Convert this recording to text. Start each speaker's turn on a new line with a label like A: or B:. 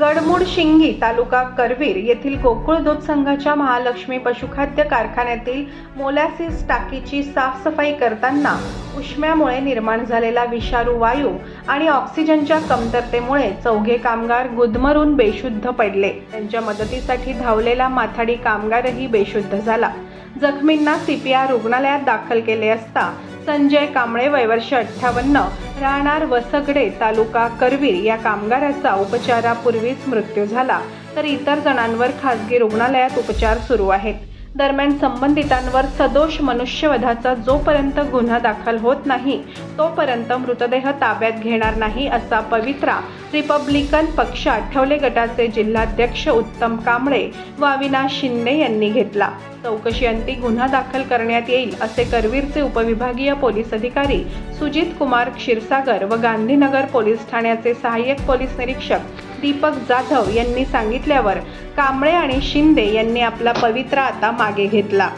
A: गडमुड शिंगी तालुका करवीर येथील गोकुळ दूध संघाच्या महालक्ष्मी पशुखाद्य कारखान्यातील मोलॅसिस टाकीची साफसफाई करताना उष्म्यामुळे निर्माण झालेला विषारू वायू आणि ऑक्सिजनच्या कमतरतेमुळे चौघे कामगार गुदमरून बेशुद्ध पडले. त्यांच्या मदतीसाठी धावलेला माथाडी कामगारही बेशुद्ध झाला. जखमींना सीपीआर रुग्णालयात दाखल केले असता संजय कांबळे वयवर्ष अठ्ठावन्न राहणार वसगडे तालुका करवीर या कामगाराचा उपचारापूर्वीच मृत्यू झाला. तर इतर जणांवर खासगी रुग्णालयात उपचार सुरू आहेत. दरम्यान संबंधितांवर सदोष मनुष्यवधाचा जोपर्यंत गुन्हा दाखल होत नाही तोपर्यंत मृतदेह ताब्यात घेणार नाही असा पवित्रा रिपब्लिकन पक्ष आठवले गटाचे जिल्हाध्यक्ष उत्तम कांबळे व अविनाश शिंदे यांनी घेतला. चौकशी अंती गुन्हा दाखल करण्यात येईल असे करवीरचे उपविभागीय पोलीस अधिकारी सुजित कुमार क्षीरसागर व गांधीनगर पोलीस ठाण्याचे सहाय्यक पोलीस निरीक्षक दीपक जाधव यांनी सांगितल्यावर कांबळे आणि शिंदे यांनी आपला पवित्रा आता मागे घेतला.